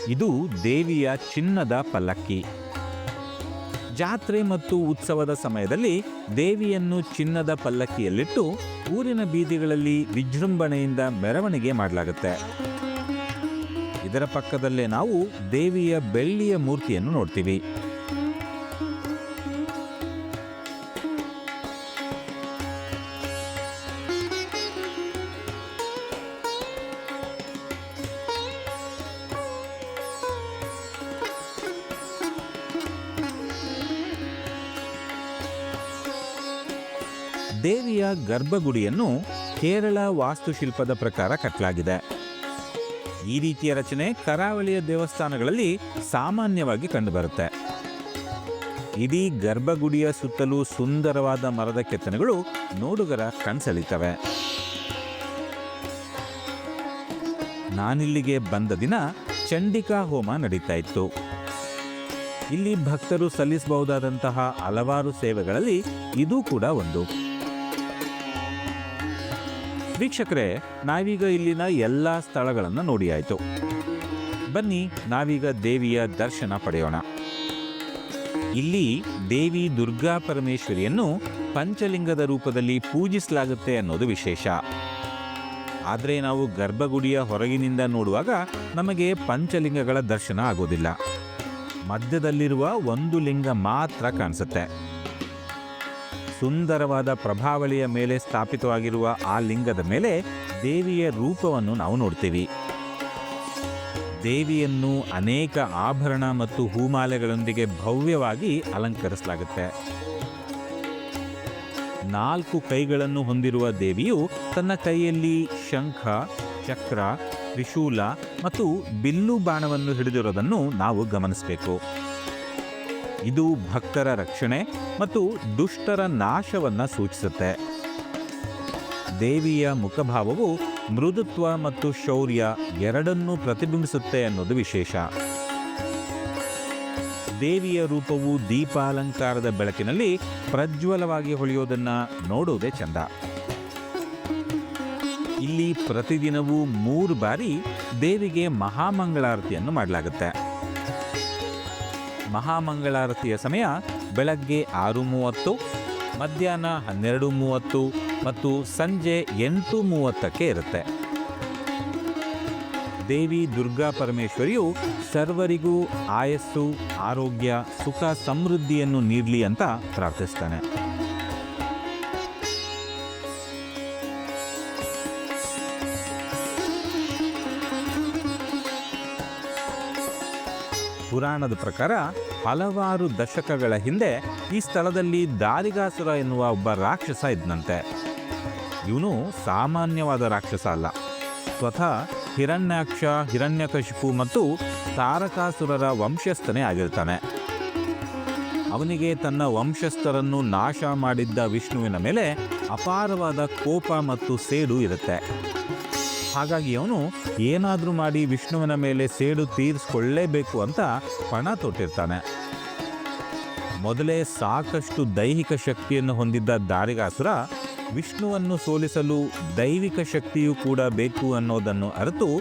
S1: ಇದು ದೇವಿಯ ಚಿನ್ನದ ಪಲ್ಲಕ್ಕಿ. ಜಾತ್ರೆ ಮತ್ತು ಉತ್ಸವದ ಸಮಯದಲ್ಲಿ ದೇವಿಯನ್ನು ಚಿನ್ನದ ಪಲ್ಲಕ್ಕಿಯಲ್ಲಿಟ್ಟು ಊರಿನ ಬೀದಿಗಳಲ್ಲಿ ವಿಜೃಂಭಣೆಯಿಂದ ಮೆರವಣಿಗೆ ಮಾಡಲಾಗುತ್ತೆ. ಇದರ ಪಕ್ಕದಲ್ಲೇ ನಾವು ದೇವಿಯ ಬೆಳ್ಳಿಯ ಮೂರ್ತಿಯನ್ನು ನೋಡ್ತೀವಿ. ಗರ್ಭಗುಡಿಯನ್ನು ಕೇರಳ ವಾಸ್ತುಶಿಲ್ಪದ ಪ್ರಕಾರ ಕಟ್ಟಲಾಗಿದೆ. ಈ ರೀತಿಯ ರಚನೆ ಕರಾವಳಿಯ ದೇವಸ್ಥಾನಗಳಲ್ಲಿ ಸಾಮಾನ್ಯವಾಗಿ ಕಂಡುಬರುತ್ತೆ. ಇಡೀ ಗರ್ಭಗುಡಿಯ ಸುತ್ತಲೂ ಸುಂದರವಾದ ಮರದ ಕೆತ್ತನೆಗಳು ನೋಡುಗರ ಕಣ್ಸೆಳಿತವೆ. ನಾನಿಲ್ಲಿಗೆ ಬಂದ ದಿನ ಚಂಡಿಕಾ ಹೋಮ ನಡೀತಾ ಇತ್ತು. ಇಲ್ಲಿ ಭಕ್ತರು ಸಲ್ಲಿಸಬಹುದಾದಂತಹ ಹಲವಾರು ಸೇವೆಗಳಲ್ಲಿ ಇದು ಕೂಡ ಒಂದು. ವೀಕ್ಷಕರೇ, ನಾವೀಗ ಇಲ್ಲಿನ ಎಲ್ಲ ಸ್ಥಳಗಳನ್ನು ನೋಡಿ ಆಯಿತು. ಬನ್ನಿ, ನಾವೀಗ ದೇವಿಯ ದರ್ಶನ ಪಡೆಯೋಣ. ಇಲ್ಲಿ ದೇವಿ ದುರ್ಗಾ ಪರಮೇಶ್ವರಿಯನ್ನು ಪಂಚಲಿಂಗದ ರೂಪದಲ್ಲಿ ಪೂಜಿಸಲಾಗುತ್ತೆ ಅನ್ನೋದು ವಿಶೇಷ. ಆದರೆ ನಾವು ಗರ್ಭಗುಡಿಯ ಹೊರಗಿನಿಂದ ನೋಡುವಾಗ ನಮಗೆ ಪಂಚಲಿಂಗಗಳ ದರ್ಶನ ಆಗೋದಿಲ್ಲ. ಮಧ್ಯದಲ್ಲಿರುವ ಒಂದು ಲಿಂಗ ಮಾತ್ರ ಕಾಣಿಸುತ್ತೆ. ಸುಂದರವಾದ ಪ್ರಭಾವಳಿಯ ಮೇಲೆ ಸ್ಥಾಪಿತವಾಗಿರುವ ಆ ಲಿಂಗದ ಮೇಲೆ ದೇವಿಯ ರೂಪವನ್ನು ನಾವು ನೋಡ್ತೀವಿ. ದೇವಿಯನ್ನು ಅನೇಕ ಆಭರಣ ಮತ್ತು ಹೂಮಾಲೆಗಳೊಂದಿಗೆ ಭವ್ಯವಾಗಿ ಅಲಂಕರಿಸಲಾಗುತ್ತೆ. ನಾಲ್ಕು ಕೈಗಳನ್ನು ಹೊಂದಿರುವ ದೇವಿಯು ತನ್ನ ಕೈಯಲ್ಲಿ ಶಂಖ, ಚಕ್ರ, ತ್ರಿಶೂಲ ಮತ್ತು ಬಿಲ್ಲು ಬಾಣವನ್ನು ಹಿಡಿದಿರೋದನ್ನು ನಾವು ಗಮನಿಸಬೇಕು. ಇದು ಭಕ್ತರ ರಕ್ಷಣೆ ಮತ್ತು ದುಷ್ಟರ ನಾಶವನ್ನು ಸೂಚಿಸುತ್ತೆ. ದೇವಿಯ ಮುಖಭಾವವು ಮೃದುತ್ವ ಮತ್ತು ಶೌರ್ಯ ಎರಡನ್ನೂ ಪ್ರತಿಬಿಂಬಿಸುತ್ತೆ ಅನ್ನೋದು ವಿಶೇಷ. ದೇವಿಯ ರೂಪವು ದೀಪಾಲಂಕಾರದ ಬೆಳಕಿನಲ್ಲಿ ಪ್ರಜ್ವಲವಾಗಿ ಹೊಳೆಯೋದನ್ನು ನೋಡುವುದೇ ಚಂದ. ಇಲ್ಲಿ ಪ್ರತಿದಿನವೂ ಮೂರು ಬಾರಿ ದೇವಿಗೆ ಮಹಾಮಂಗಳಾರತಿಯನ್ನು ಮಾಡಲಾಗುತ್ತೆ. ಮಹಾಮಂಗಳಾರತಿಯ ಸಮಯ ಬೆಳಗ್ಗೆ ಆರು ಮೂವತ್ತು, ಮಧ್ಯಾಹ್ನ ಹನ್ನೆರಡು ಮೂವತ್ತು ಮತ್ತು ಸಂಜೆ ಎಂಟು ಮೂವತ್ತಕ್ಕೆ ಇರುತ್ತೆ. ದೇವಿ ದುರ್ಗಾ ಪರಮೇಶ್ವರಿಯು ಸರ್ವರಿಗೂ ಆಯಸ್ಸು, ಆರೋಗ್ಯ, ಸುಖ, ಸಮೃದ್ಧಿಯನ್ನು ನೀಡಲಿ ಅಂತ ಪ್ರಾರ್ಥಿಸ್ತಾನೆ. ಪುರಾಣದ ಪ್ರಕಾರ ಹಲವಾರು ದಶಕಗಳ ಹಿಂದೆ ಈ ಸ್ಥಳದಲ್ಲಿ ದಾರಿಗಾಸುರ ಎನ್ನುವ ಒಬ್ಬ ರಾಕ್ಷಸ ಇದ್ನಂತೆ. ಇವನು ಸಾಮಾನ್ಯವಾದ ರಾಕ್ಷಸ ಅಲ್ಲ. ಸ್ವತಃ ಹಿರಣ್ಯಾಕ್ಷ, ಹಿರಣ್ಯಕಶಿಪು ಮತ್ತು ತಾರಕಾಸುರರ ವಂಶಸ್ಥನೇ ಆಗಿರ್ತಾನೆ. ಅವನಿಗೆ ತನ್ನ ವಂಶಸ್ಥರನ್ನು ನಾಶ ಮಾಡಿದ್ದ ವಿಷ್ಣುವಿನ ಮೇಲೆ ಅಪಾರವಾದ ಕೋಪ ಮತ್ತು ಸೇಡು ಇರುತ್ತೆ. ಹಾಗಾಗಿ ಅವನು ಏನಾದರೂ ಮಾಡಿ ವಿಷ್ಣುವಿನ ಮೇಲೆ ಸೇಡು ತೀರಿಸ್ಕೊಳ್ಳೇಬೇಕು ಅಂತ ಪಣ ತೊಟ್ಟಿರ್ತಾನೆ. ಮೊದಲೇ ಸಾಕಷ್ಟು ದೈಹಿಕ ಶಕ್ತಿಯನ್ನು ಹೊಂದಿದ್ದ ದಾರಿಗಾಸುರ ವಿಷ್ಣುವನ್ನು ಸೋಲಿಸಲು ದೈವಿಕ ಶಕ್ತಿಯೂ ಕೂಡ ಬೇಕು ಅನ್ನೋದನ್ನು ಅರಿತು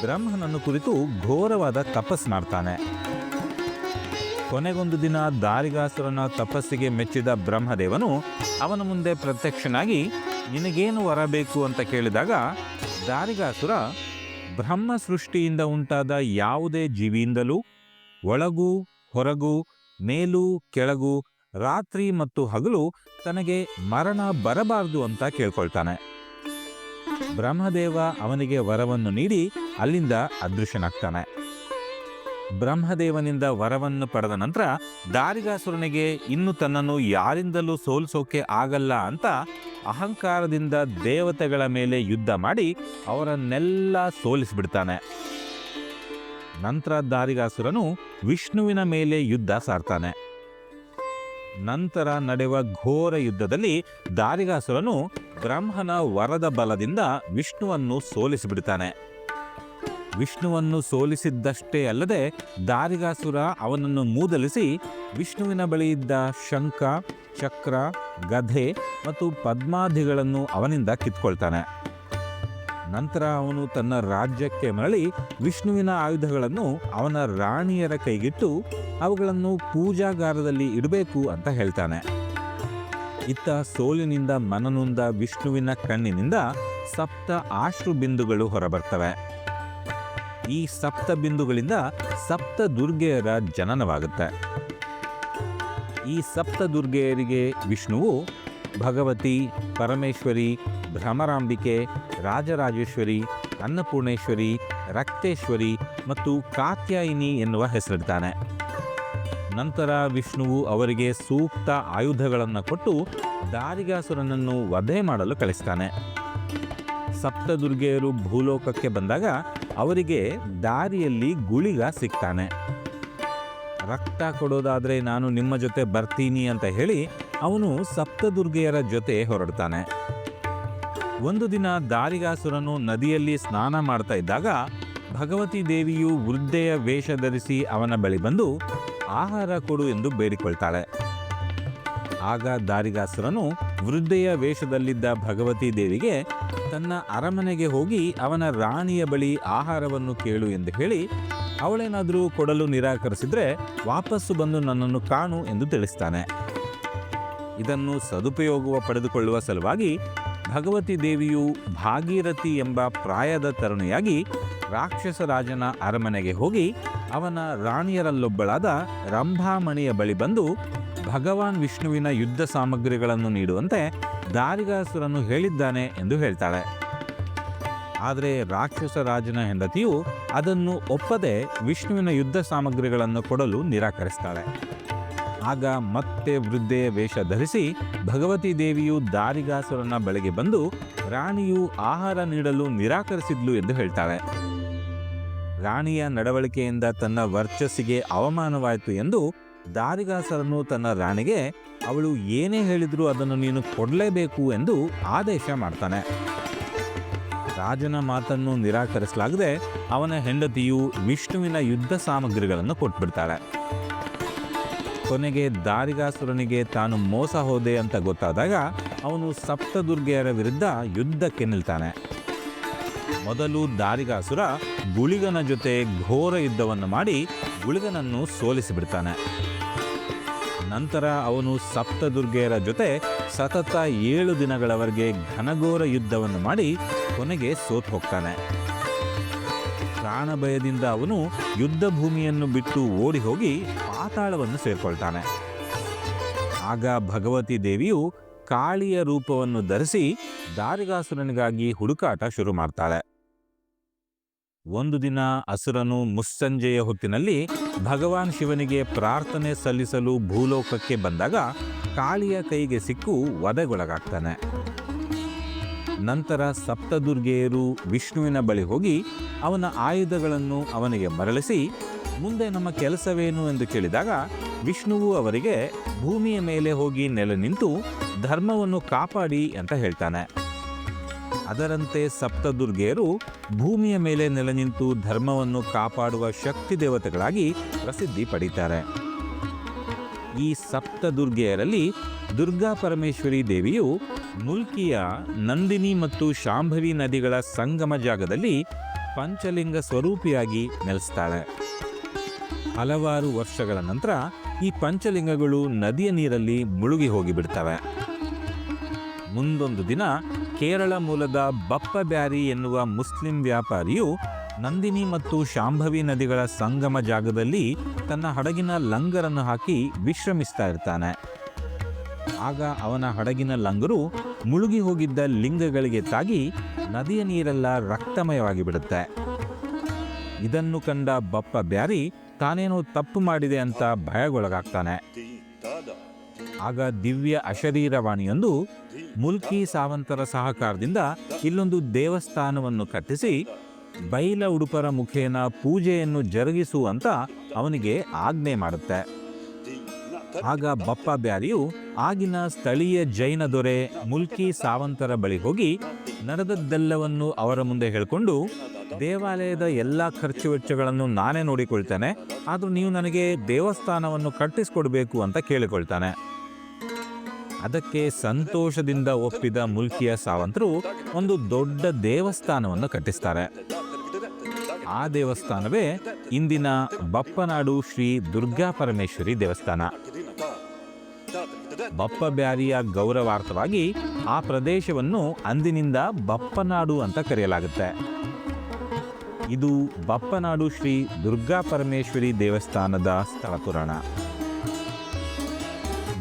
S1: ಬ್ರಹ್ಮನನ್ನು ಕುರಿತು ಘೋರವಾದ ತಪಸ್ ಮಾಡ್ತಾನೆ. ಕೊನೆಗೊಂದು ದಿನ ದಾರಿಗಾಸುರನ ತಪಸ್ಸಿಗೆ ಮೆಚ್ಚಿದ ಬ್ರಹ್ಮದೇವನು ಅವನ ಮುಂದೆ ಪ್ರತ್ಯಕ್ಷನಾಗಿ, ನಿನಗೇನು ವರಬೇಕು ಅಂತ ಕೇಳಿದಾಗ ದಾರಿಗಾಸುರ ಬ್ರಹ್ಮ ಸೃಷ್ಟಿಯಿಂದ ಉಂಟಾದ ಯಾವುದೇ ಜೀವಿಯಿಂದಲೂ ಒಳಗೂ ಹೊರಗೂ ಮೇಲೂ ಕೆಳಗೂ ರಾತ್ರಿ ಮತ್ತು ಹಗಲು ತನಗೆ ಮರಣ ಬರಬಾರದು ಅಂತ ಕೇಳ್ಕೊಳ್ತಾನೆ. ಬ್ರಹ್ಮದೇವ ಅವನಿಗೆ ವರವನ್ನು ನೀಡಿ ಅಲ್ಲಿಂದ ಅದೃಶ್ಯನಾಗ್ತಾನೆ ಬ್ರಹ್ಮದೇವನಿಂದ ವರವನ್ನು ಪಡೆದ ನಂತರ ದಾರಿಗಾಸುರನಿಗೆ ಇನ್ನು ತನ್ನನ್ನು ಯಾರಿಂದಲೂ ಸೋಲಿಸೋಕೆ ಆಗಲ್ಲ ಅಂತ ಅಹಂಕಾರದಿಂದ ದೇವತೆಗಳ ಮೇಲೆ ಯುದ್ಧ ಮಾಡಿ ಅವರನ್ನೆಲ್ಲ ಸೋಲಿಸಿಬಿಡ್ತಾನೆ. ನಂತರ ದಾರಿಗಾಸುರನು ವಿಷ್ಣುವಿನ ಮೇಲೆ ಯುದ್ಧ ಸಾರ್ತಾನೆ. ನಂತರ ನಡೆಯುವ ಘೋರ ಯುದ್ಧದಲ್ಲಿ ದಾರಿಗಾಸುರನು ಬ್ರಹ್ಮನ ವರದ ಬಲದಿಂದ ವಿಷ್ಣುವನ್ನು ಸೋಲಿಸಿಬಿಡ್ತಾನೆ. ವಿಷ್ಣುವನ್ನು ಸೋಲಿಸಿದ್ದಷ್ಟೇ ಅಲ್ಲದೆ ದಾರಿಗಾಸುರ ಅವನನ್ನು ಮೂದಲಿಸಿ ವಿಷ್ಣುವಿನ ಬಳಿ ಇದ್ದ ಶಂಖ, ಚಕ್ರ, ಗಧೆ ಮತ್ತು ಪದ್ಮಾಧಿಗಳನ್ನು ಅವನಿಂದ ಕಿತ್ಕೊಳ್ತಾನೆ. ನಂತರ ಅವನು ತನ್ನ ರಾಜ್ಯಕ್ಕೆ ಮರಳಿ ವಿಷ್ಣುವಿನ ಆಯುಧಗಳನ್ನು ಅವನ ರಾಣಿಯರ ಕೈಗಿಟ್ಟು ಅವುಗಳನ್ನು ಪೂಜಾಗಾರದಲ್ಲಿ ಇಡಬೇಕು ಅಂತ ಹೇಳ್ತಾನೆ. ಇತ್ತ ಸೋಲಿನಿಂದ ಮನನೊಂದ ವಿಷ್ಣುವಿನ ಕಣ್ಣಿನಿಂದ ಸಪ್ತ ಆಶ್ರು ಬಿಂದುಗಳು ಹೊರಬರ್ತವೆ. ಈ ಸಪ್ತ ಬಿಂದುಗಳಿಂದ ಸಪ್ತ ದುರ್ಗೆಯರ ಜನನವಾಗುತ್ತೆ. ಈ ಸಪ್ತ ದುರ್ಗೆಯರಿಗೆ ವಿಷ್ಣುವು ಭಗವತಿ, ಪರಮೇಶ್ವರಿ, ಭ್ರಮರಾಂಬಿಕೆ, ರಾಜರಾಜೇಶ್ವರಿ, ಅನ್ನಪೂರ್ಣೇಶ್ವರಿ, ರಕ್ತೇಶ್ವರಿ ಮತ್ತು ಕಾತ್ಯಾಯಿನಿ ಎನ್ನುವ ಹೆಸರಿಡ್ತಾನೆ. ನಂತರ ವಿಷ್ಣುವು ಅವರಿಗೆ ಸೂಕ್ತ ಆಯುಧಗಳನ್ನು ಕೊಟ್ಟು ದಾರಿಗಾಸುರನನ್ನು ವಧೆ ಮಾಡಲು ಕಳಿಸ್ತಾನೆ. ಸಪ್ತದುರ್ಗೆಯರು ಭೂಲೋಕಕ್ಕೆ ಬಂದಾಗ ಅವರಿಗೆ ದಾರಿಯಲ್ಲಿ ಗುಳಿಗ ಸಿಗ್ತಾನೆ. ರಕ್ತ ಕೊಡೋದಾದರೆ ನಾನು ನಿಮ್ಮ ಜೊತೆ ಬರ್ತೀನಿ ಅಂತ ಹೇಳಿ ಅವನು ಸಪ್ತದುರ್ಗೆಯರ ಜೊತೆ ಹೊರಡ್ತಾನೆ. ಒಂದು ದಿನ ದಾರಿಗಾಸುರನು ನದಿಯಲ್ಲಿ ಸ್ನಾನ ಮಾಡ್ತಾ ಇದ್ದಾಗ ಭಗವತಿ ದೇವಿಯು ವೃದ್ಧೆಯ ವೇಷ ಧರಿಸಿ ಅವನ ಬಳಿ ಬಂದು ಆಹಾರ ಕೊಡು ಎಂದು ಬೇಡಿಕೊಳ್ತಾಳೆ. ಆಗ ದಾರಿಗಾಸುರನು ವೃದ್ಧೆಯ ವೇಷದಲ್ಲಿದ್ದ ಭಗವತಿ ದೇವಿಗೆ ತನ್ನ ಅರಮನೆಗೆ ಹೋಗಿ ಅವನ ರಾಣಿಯ ಬಳಿ ಆಹಾರವನ್ನು ಕೇಳು ಎಂದು ಹೇಳಿ ಅವಳೇನಾದರೂ ಕೊಡಲು ನಿರಾಕರಿಸಿದ್ರೆ ವಾಪಸ್ಸು ಬಂದು ನನ್ನನ್ನು ಕಾಣು ಎಂದು ತಿಳಿಸ್ತಾನೆ. ಇದನ್ನು ಸದುಪಯೋಗವ ಪಡೆದುಕೊಳ್ಳುವ ಸಲುವಾಗಿ ಭಗವತಿ ದೇವಿಯು ಭಾಗೀರಥಿ ಎಂಬ ಪ್ರಾಯದ ತರುಣಿಯಾಗಿ ರಾಕ್ಷಸ ರಾಜನ ಅರಮನೆಗೆ ಹೋಗಿ ಅವನ ರಾಣಿಯರಲ್ಲೊಬ್ಬಳಾದ ರಂಭಾಮಣಿಯ ಬಳಿ ಬಂದು ಭಗವಾನ್ ವಿಷ್ಣುವಿನ ಯುದ್ಧ ಸಾಮಗ್ರಿಗಳನ್ನು ನೀಡುವಂತೆ ದಾರಿಗಾಸುರನ್ನು ಹೇಳಿದ್ದಾನೆ ಎಂದು ಹೇಳ್ತಾಳೆ. ಆದರೆ ರಾಕ್ಷಸ ರಾಜನ ಹೆಂಡತಿಯು ಅದನ್ನು ಒಪ್ಪದೆ ವಿಷ್ಣುವಿನ ಯುದ್ಧ ಸಾಮಗ್ರಿಗಳನ್ನು ಕೊಡಲು ನಿರಾಕರಿಸ್ತಾಳೆ. ಆಗ ಮತ್ತೆ ವೃದ್ಧೆಯ ವೇಷ ಧರಿಸಿ ಭಗವತಿ ದೇವಿಯು ದಾರಿಗಾಸುರನ ಬಳಿಗೆ ಬಂದು ರಾಣಿಯು ಆಹಾರ ನೀಡಲು ನಿರಾಕರಿಸಿದ್ಲು ಎಂದು ಹೇಳ್ತಾಳೆ. ರಾಣಿಯ ನಡವಳಿಕೆಯಿಂದ ತನ್ನ ವರ್ಚಸ್ಸಿಗೆ ಅವಮಾನವಾಯಿತು ಎಂದು ದಾರಿಗಾಸರನು ತನ್ನ ರಾಣಿಗೆ, ಅವಳು ಏನೇ ಹೇಳಿದರೂ ಅದನ್ನು ನೀನು ಕೊಡಲೇಬೇಕು ಎಂದು ಆದೇಶ ಮಾಡ್ತಾನೆ. ರಾಜನ ಮಾತನ್ನು ನಿರಾಕರಿಸಲಾಗದೆ ಅವನ ಹೆಂಡತಿಯು ವಿಷ್ಣುವಿನ ಯುದ್ಧ ಸಾಮಗ್ರಿಗಳನ್ನು ಕೊಟ್ಬಿಡ್ತಾಳೆ. ಕೊನೆಗೆ ದಾರಿಗಾಸುರನಿಗೆ ತಾನು ಮೋಸ ಹೋದೆ ಅಂತ ಗೊತ್ತಾದಾಗ ಅವನು ಸಪ್ತದುರ್ಗೆಯರ ವಿರುದ್ಧ ಯುದ್ಧಕ್ಕೆ ನಿಲ್ತಾನೆ. ಮೊದಲು ದಾರಿಗಾಸುರ ಗುಳಿಗನ ಜೊತೆ ಘೋರ ಯುದ್ಧವನ್ನು ಮಾಡಿ ಗುಳಿಗನನ್ನು ಸೋಲಿಸಿಬಿಡ್ತಾನೆ. ನಂತರ ಅವನು ಸಪ್ತದುರ್ಗೆಯರ ಜೊತೆ ಸತತ ಏಳು ದಿನಗಳವರೆಗೆ ಘನಘೋರ ಯುದ್ಧವನ್ನು ಮಾಡಿ ಕೊನೆಗೆ ಸೋತು ಹೋಗ್ತಾನೆ. ಪ್ರಾಣಭಯದಿಂದ ಅವನು ಯುದ್ಧ ಭೂಮಿಯನ್ನು ಬಿಟ್ಟು ಓಡಿ ಹೋಗಿ ಪಾತಾಳವನ್ನು ಸೇರ್ಕೊಳ್ತಾನೆ. ಆಗ ಭಗವತಿ ದೇವಿಯು ಕಾಳಿಯ ರೂಪವನ್ನು ಧರಿಸಿ ದಾರಿಗಾಸುರನಿಗಾಗಿ ಹುಡುಕಾಟ ಶುರು ಮಾಡ್ತಾಳೆ. ಒಂದು ದಿನ ಅಸುರನು ಮುಸ್ಸಂಜೆಯ ಹೊತ್ತಿನಲ್ಲಿ ಭಗವಾನ್ ಶಿವನಿಗೆ ಪ್ರಾರ್ಥನೆ ಸಲ್ಲಿಸಲು ಭೂಲೋಕಕ್ಕೆ ಬಂದಾಗ ಕಾಳಿಯ ಕೈಗೆ ಸಿಕ್ಕು ವಧೆಗೊಳಗಾಗ್ತಾನೆ. ನಂತರ ಸಪ್ತದುರ್ಗೆಯರು ವಿಷ್ಣುವಿನ ಬಳಿ ಹೋಗಿ ಅವನ ಆಯುಧಗಳನ್ನು ಅವನಿಗೆ ಮರಳಿಸಿ, ಮುಂದೆ ನಮ್ಮ ಕೆಲಸವೇನು? ಎಂದು ಕೇಳಿದಾಗ ವಿಷ್ಣುವು ಅವರಿಗೆ, ಭೂಮಿಯ ಮೇಲೆ ಹೋಗಿ ನೆಲೆ ನಿಂತು ಧರ್ಮವನ್ನು ಕಾಪಾಡಿ ಅಂತ ಹೇಳ್ತಾನೆ. ಅದರಂತೆ ಸಪ್ತದುರ್ಗೆಯರು ಭೂಮಿಯ ಮೇಲೆ ನೆಲೆ ನಿಂತು ಧರ್ಮವನ್ನು ಕಾಪಾಡುವ ಶಕ್ತಿ ದೇವತೆಗಳಾಗಿ ಪ್ರಸಿದ್ಧಿ ಪಡೀತಾರೆ. ಈ ಸಪ್ತದುರ್ಗೆಯರಲ್ಲಿ ದುರ್ಗಾ ಪರಮೇಶ್ವರಿ ದೇವಿಯು ಮುಲ್ಕಿಯ ನಂದಿನಿ ಮತ್ತು ಶಾಂಭವಿ ನದಿಗಳ ಸಂಗಮ ಜಾಗದಲ್ಲಿ ಪಂಚಲಿಂಗ ಸ್ವರೂಪಿಯಾಗಿ ನೆಲೆಸ್ತಾಳೆ. ಹಲವಾರು ವರ್ಷಗಳ ನಂತರ ಈ ಪಂಚಲಿಂಗಗಳು ನದಿಯ ನೀರಲ್ಲಿ ಮುಳುಗಿ ಹೋಗಿಬಿಡ್ತವೆ. ಮುಂದೊಂದು ದಿನ ಕೇರಳ ಮೂಲದ ಬಪ್ಪ ಬ್ಯಾರಿ ಎನ್ನುವ ಮುಸ್ಲಿಂ ವ್ಯಾಪಾರಿಯು ನಂದಿನಿ ಮತ್ತು ಶಾಂಭವಿ ನದಿಗಳ ಸಂಗಮ ಜಾಗದಲ್ಲಿ ತನ್ನ ಹಡಗಿನ ಲಂಗರನ್ನು ಹಾಕಿ ವಿಶ್ರಮಿಸ್ತಾ ಇರ್ತಾನೆ. ಆಗ ಅವನ ಹಡಗಿನ ಲಂಗರು ಮುಳುಗಿ ಹೋಗಿದ್ದ ಲಿಂಗಗಳಿಗೆ ತಾಗಿ ನದಿಯ ನೀರೆಲ್ಲ ರಕ್ತಮಯವಾಗಿ ಬಿಡುತ್ತೆ. ಇದನ್ನು ಕಂಡ ಬಪ್ಪ ಬ್ಯಾರಿ ತಾನೇನೋ ತಪ್ಪು ಮಾಡಿದೆ ಅಂತ ಭಯಗೊಳಗಾಗ್ತಾನೆ. ಆಗ ದಿವ್ಯ ಅಶರೀರವಾಣಿಯೊಂದು ಮುಲ್ಕಿ ಸಾವಂತರ ಸಹಕಾರದಿಂದ ಇಲ್ಲೊಂದು ದೇವಸ್ಥಾನವನ್ನು ಕಟ್ಟಿಸಿ ಬೈಲ ಉಡುಪರ ಮುಖೇನ ಪೂಜೆಯನ್ನು ಜರುಗಿಸು ಅಂತ ಅವನಿಗೆ ಆಜ್ಞೆ ಮಾಡುತ್ತೆ. ಆಗ ಬಪ್ಪ ಬ್ಯಾರಿಯು ಆಗಿನ ಸ್ಥಳೀಯ ಜೈನ ದೊರೆ ಮುಲ್ಕಿ ಸಾವಂತರ ಬಳಿ ಹೋಗಿ ನಡೆದದ್ದೆಲ್ಲವನ್ನು ಅವರ ಮುಂದೆ ಹೇಳಿಕೊಂಡು, ದೇವಾಲಯದ ಎಲ್ಲ ಖರ್ಚು ವೆಚ್ಚಗಳನ್ನು ನಾನೇ ನೋಡಿಕೊಳ್ತೇನೆ, ಆದರೂ ನೀವು ನನಗೆ ದೇವಸ್ಥಾನವನ್ನು ಕಟ್ಟಿಸ್ಕೊಡ್ಬೇಕು ಅಂತ ಕೇಳಿಕೊಳ್ತಾನೆ. ಅದಕ್ಕೆ ಸಂತೋಷದಿಂದ ಒಪ್ಪಿದ ಮುಲ್ಕಿಯ ಸಾವಂತರು ಒಂದು ದೊಡ್ಡ ದೇವಸ್ಥಾನವನ್ನು ಕಟ್ಟಿಸ್ತಾರೆ. ಆ ದೇವಸ್ಥಾನವೇ ಇಂದಿನ ಬಪ್ಪನಾಡು ಶ್ರೀ ದುರ್ಗಾ ಪರಮೇಶ್ವರಿ ದೇವಸ್ಥಾನ. ಬಪ್ಪ ಬ್ಯಾರಿಯ ಗೌರವಾರ್ಥವಾಗಿ ಆ ಪ್ರದೇಶವನ್ನು ಅಂದಿನಿಂದ ಬಪ್ಪನಾಡು ಅಂತ ಕರೆಯಲಾಗುತ್ತೆ. ಇದು ಬಪ್ಪನಾಡು ಶ್ರೀ ದುರ್ಗಾ ಪರಮೇಶ್ವರಿ ದೇವಸ್ಥಾನದ ಸ್ಥಳ ಪುರಾಣ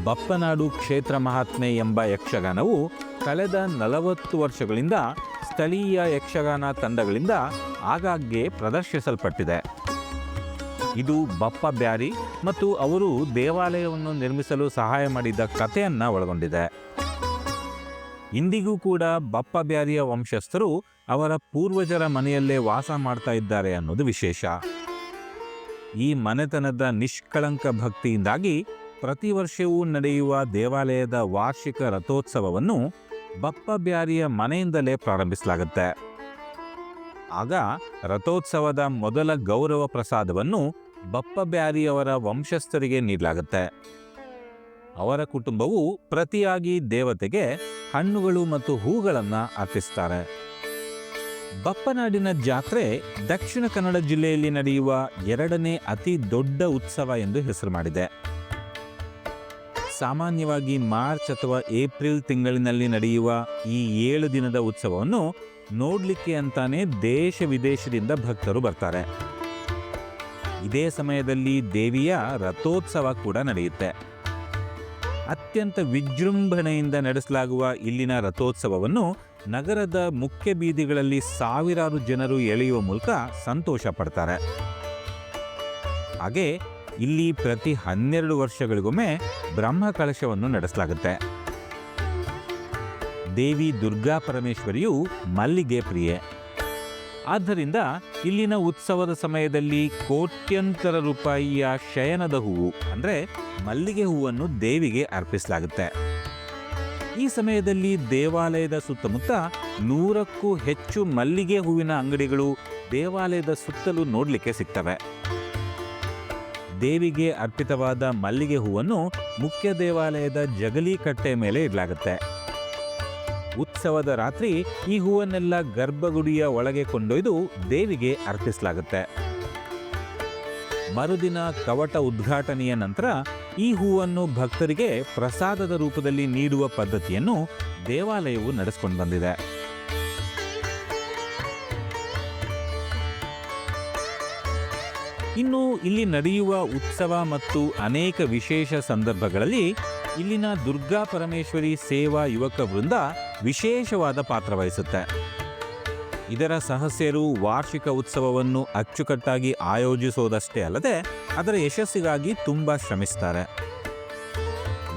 S1: ಬಪ್ಪನಾಡು ಕ್ಷೇತ್ರ ಮಹಾತ್ಮೆ ಎಂಬ ಯಕ್ಷಗಾನವು ಕಳೆದ ನಲವತ್ತು ವರ್ಷಗಳಿಂದ ಸ್ಥಳೀಯ ಯಕ್ಷಗಾನ ತಂಡಗಳಿಂದ ಆಗಾಗ್ಗೆ ಪ್ರದರ್ಶಿಸಲ್ಪಟ್ಟಿದೆ. ಇದು ಬಪ್ಪ ಬ್ಯಾರಿ ಮತ್ತು ಅವರು ದೇವಾಲಯವನ್ನು ನಿರ್ಮಿಸಲು ಸಹಾಯ ಮಾಡಿದ ಕಥೆಯನ್ನು ಒಳಗೊಂಡಿದೆ. ಇಂದಿಗೂ ಕೂಡ ಬಪ್ಪ ಬ್ಯಾರಿಯ ವಂಶಸ್ಥರು ಅವರ ಪೂರ್ವಜರ ಮನೆಯಲ್ಲೇ ವಾಸ ಮಾಡ್ತಾ ಇದ್ದಾರೆ ಅನ್ನೋದು ವಿಶೇಷ. ಈ ಮನೆತನದ ನಿಷ್ಕಳಂಕ ಭಕ್ತಿಯಿಂದಾಗಿ ಪ್ರತಿ ವರ್ಷವೂ ನಡೆಯುವ ದೇವಾಲಯದ ವಾರ್ಷಿಕ ರಥೋತ್ಸವವನ್ನು ಬಪ್ಪ ಬ್ಯಾರಿಯ ಮನೆಯಿಂದಲೇ ಪ್ರಾರಂಭಿಸಲಾಗುತ್ತೆ. ಆಗ ರಥೋತ್ಸವದ ಮೊದಲ ಗೌರವ ಪ್ರಸಾದವನ್ನು ಬಪ್ಪ ಬ್ಯಾರಿಯವರ ವಂಶಸ್ಥರಿಗೆ ನೀಡಲಾಗುತ್ತೆ. ಅವರ ಕುಟುಂಬವು ಪ್ರತಿಯಾಗಿ ದೇವತೆಗೆ ಹಣ್ಣುಗಳು ಮತ್ತು ಹೂಗಳನ್ನು ಅರ್ಪಿಸ್ತಾರೆ. ಬಪ್ಪನಾಡಿನ ಜಾತ್ರೆ ದಕ್ಷಿಣ ಕನ್ನಡ ಜಿಲ್ಲೆಯಲ್ಲಿ ನಡೆಯುವ ಎರಡನೇ ಅತಿ ದೊಡ್ಡ ಉತ್ಸವ ಎಂದು ಹೆಸರು ಮಾಡಿದೆ. ಸಾಮಾನ್ಯವಾಗಿ ಮಾರ್ಚ್ ಅಥವಾ ಏಪ್ರಿಲ್ ತಿಂಗಳಿನಲ್ಲಿ ನಡೆಯುವ ಈ ಏಳು ದಿನದ ಉತ್ಸವವನ್ನು ನೋಡಲಿಕ್ಕೆ ಅಂತಾನೆ ದೇಶ ವಿದೇಶದಿಂದ ಭಕ್ತರು ಬರ್ತಾರೆ. ಇದೇ ಸಮಯದಲ್ಲಿ ದೇವಿಯ ರಥೋತ್ಸವ ಕೂಡ ನಡೆಯುತ್ತೆ. ಅತ್ಯಂತ ವಿಜೃಂಭಣೆಯಿಂದ ನಡೆಸಲಾಗುವ ಇಲ್ಲಿನ ರಥೋತ್ಸವವನ್ನು ನಗರದ ಮುಖ್ಯ ಬೀದಿಗಳಲ್ಲಿ ಸಾವಿರಾರು ಜನರು ಎಳೆಯುವ ಮೂಲಕ ಸಂತೋಷ ಪಡ್ತಾರೆ. ಹಾಗೆ ಇಲ್ಲಿ ಪ್ರತಿ ಹನ್ನೆರಡು ವರ್ಷಗಳಿಗೊಮ್ಮೆ ಬ್ರಹ್ಮ ಕಲಶವನ್ನು ನಡೆಸಲಾಗುತ್ತೆ. ದೇವಿ ದುರ್ಗಾ ಪರಮೇಶ್ವರಿಯು ಮಲ್ಲಿಗೆ ಪ್ರಿಯೆ. ಆದ್ದರಿಂದ ಇಲ್ಲಿನ ಉತ್ಸವದ ಸಮಯದಲ್ಲಿ ಕೋಟ್ಯಂತರ ರೂಪಾಯಿಯ ಶಯನದ ಹೂವು, ಅಂದರೆ ಮಲ್ಲಿಗೆ ಹೂವನ್ನು ದೇವಿಗೆ ಅರ್ಪಿಸಲಾಗುತ್ತೆ. ಈ ಸಮಯದಲ್ಲಿ ದೇವಾಲಯದ ಸುತ್ತಮುತ್ತ ನೂರಕ್ಕೂ ಹೆಚ್ಚು ಮಲ್ಲಿಗೆ ಹೂವಿನ ಅಂಗಡಿಗಳು ದೇವಾಲಯದ ಸುತ್ತಲೂ ನೋಡಲಿಕ್ಕೆ ಸಿಗ್ತವೆ. ದೇವಿಗೆ ಅರ್ಪಿತವಾದ ಮಲ್ಲಿಗೆ ಹೂವನ್ನು ಮುಖ್ಯ ದೇವಾಲಯದ ಜಗಲಿ ಕಟ್ಟೆ ಮೇಲೆ ಇಡಲಾಗುತ್ತೆ. ಉತ್ಸವದ ರಾತ್ರಿ ಈ ಹೂವನ್ನೆಲ್ಲ ಗರ್ಭಗುಡಿಯ ಒಳಗೆ ಕೊಂಡೊಯ್ದು ದೇವಿಗೆ ಅರ್ಪಿಸಲಾಗುತ್ತೆ. ಮರುದಿನ ಕವಟ ಉದ್ಘಾಟನೆಯ ನಂತರ ಈ ಹೂವನ್ನು ಭಕ್ತರಿಗೆ ಪ್ರಸಾದದ ರೂಪದಲ್ಲಿ ನೀಡುವ ಪದ್ಧತಿಯನ್ನು ದೇವಾಲಯವು ನಡೆಸಿಕೊಂಡು ಬಂದಿದೆ. ಇನ್ನು ಇಲ್ಲಿ ನಡೆಯುವ ಉತ್ಸವ ಮತ್ತು ಅನೇಕ ವಿಶೇಷ ಸಂದರ್ಭಗಳಲ್ಲಿ ಇಲ್ಲಿನ ದುರ್ಗಾ ಪರಮೇಶ್ವರಿ ಸೇವಾ ಯುವಕ ವೃಂದ ವಿಶೇಷವಾದ ಪಾತ್ರ ವಹಿಸುತ್ತೆ. ಇದರ ಸಹಸ್ಯರು ವಾರ್ಷಿಕ ಉತ್ಸವವನ್ನು ಅಚ್ಚುಕಟ್ಟಾಗಿ ಆಯೋಜಿಸೋದಷ್ಟೇ ಅಲ್ಲದೆ ಅದರ ಯಶಸ್ಸಿಗಾಗಿ ತುಂಬ ಶ್ರಮಿಸ್ತಾರೆ.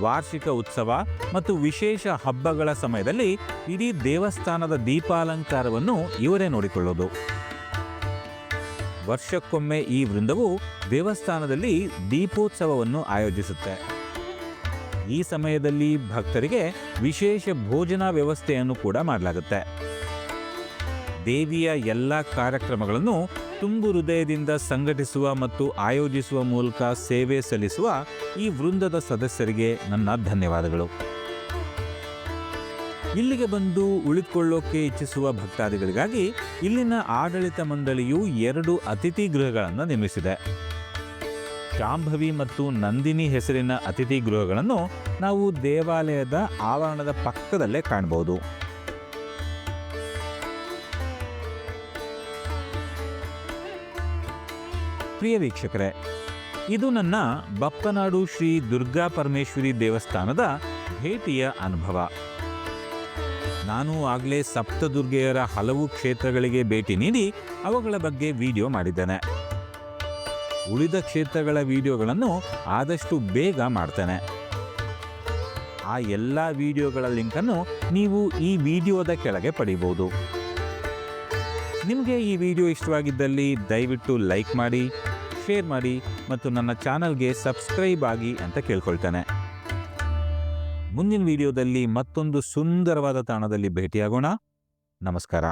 S1: ವಾರ್ಷಿಕ ಉತ್ಸವ ಮತ್ತು ವಿಶೇಷ ಹಬ್ಬಗಳ ಸಮಯದಲ್ಲಿ ಇಡೀ ದೇವಸ್ಥಾನದ ದೀಪಾಲಂಕಾರವನ್ನು ಇವರೇ ನೋಡಿಕೊಳ್ಳೋದು. ವರ್ಷಕ್ಕೊಮ್ಮೆ ಈ ವೃಂದವು ದೇವಸ್ಥಾನದಲ್ಲಿ ದೀಪೋತ್ಸವವನ್ನು ಆಯೋಜಿಸುತ್ತೆ. ಈ ಸಮಯದಲ್ಲಿ ಭಕ್ತರಿಗೆ ವಿಶೇಷ ಭೋಜನ ವ್ಯವಸ್ಥೆಯನ್ನು ಕೂಡ ಮಾಡಲಾಗುತ್ತೆ. ದೇವಿಯ ಎಲ್ಲ ಕಾರ್ಯಕ್ರಮಗಳನ್ನು ತುಂಬು ಹೃದಯದಿಂದ ಸಂಘಟಿಸುವ ಮತ್ತು ಆಯೋಜಿಸುವ ಮೂಲಕ ಸೇವೆ ಸಲ್ಲಿಸುವ ಈ ವೃಂದದ ಸದಸ್ಯರಿಗೆ ನನ್ನ ಧನ್ಯವಾದಗಳು. ಇಲ್ಲಿಗೆ ಬಂದು ಉಳಿದುಕೊಳ್ಳೋಕೆ ಇಚ್ಛಿಸುವ ಭಕ್ತಾದಿಗಳಿಗಾಗಿ ಇಲ್ಲಿನ ಆಡಳಿತ ಮಂಡಳಿಯು ಎರಡು ಅತಿಥಿ ಗೃಹಗಳನ್ನು ನಿರ್ಮಿಸಿದೆ. ಶಾಂಭವಿ ಮತ್ತು ನಂದಿನಿ ಹೆಸರಿನ ಅತಿಥಿ ಗೃಹಗಳನ್ನು ನಾವು ದೇವಾಲಯದ ಆವರಣದ ಪಕ್ಕದಲ್ಲೇ ಕಾಣಬಹುದು. ಪ್ರಿಯ ವೀಕ್ಷಕರೇ, ಇದು ನನ್ನ ಬಪ್ಪನಾಡು ಶ್ರೀ ದುರ್ಗಾ ಪರಮೇಶ್ವರಿ ದೇವಸ್ಥಾನದ ಭೇಟಿಯ ಅನುಭವ. ನಾನು ಆಗಲೇ ಸಪ್ತದುರ್ಗೆಯರ ಹಲವು ಕ್ಷೇತ್ರಗಳಿಗೆ ಭೇಟಿ ನೀಡಿ ಅವುಗಳ ಬಗ್ಗೆ ವಿಡಿಯೋ ಮಾಡಿದ್ದೇನೆ. ಉಳಿದ ಕ್ಷೇತ್ರಗಳ ವಿಡಿಯೋಗಳನ್ನು ಆದಷ್ಟು ಬೇಗ ಮಾಡ್ತೇನೆ. ಆ ಎಲ್ಲ ವಿಡಿಯೋಗಳ ಲಿಂಕನ್ನು ನೀವು ಈ ವಿಡಿಯೋದ ಕೆಳಗೆ ಪಡೆಯಬಹುದು ನಿಮಗೆ ಈ ವಿಡಿಯೋ ಇಷ್ಟವಾಗಿದ್ದಲ್ಲಿ ದಯವಿಟ್ಟು ಲೈಕ್ ಮಾಡಿ, ಶೇರ್ ಮಾಡಿ ಮತ್ತು ನನ್ನ ಚಾನಲ್ಗೆ ಸಬ್ಸ್ಕ್ರೈಬ್ ಆಗಿ ಅಂತ ಕೇಳ್ಕೊಳ್ತೇನೆ. ಮುಂದಿನ ವಿಡಿಯೋದಲ್ಲಿ ಮತ್ತೊಂದು ಸುಂದರವಾದ ತಾಣದಲ್ಲಿ ಭೇಟಿಯಾಗೋಣ. ನಮಸ್ಕಾರ.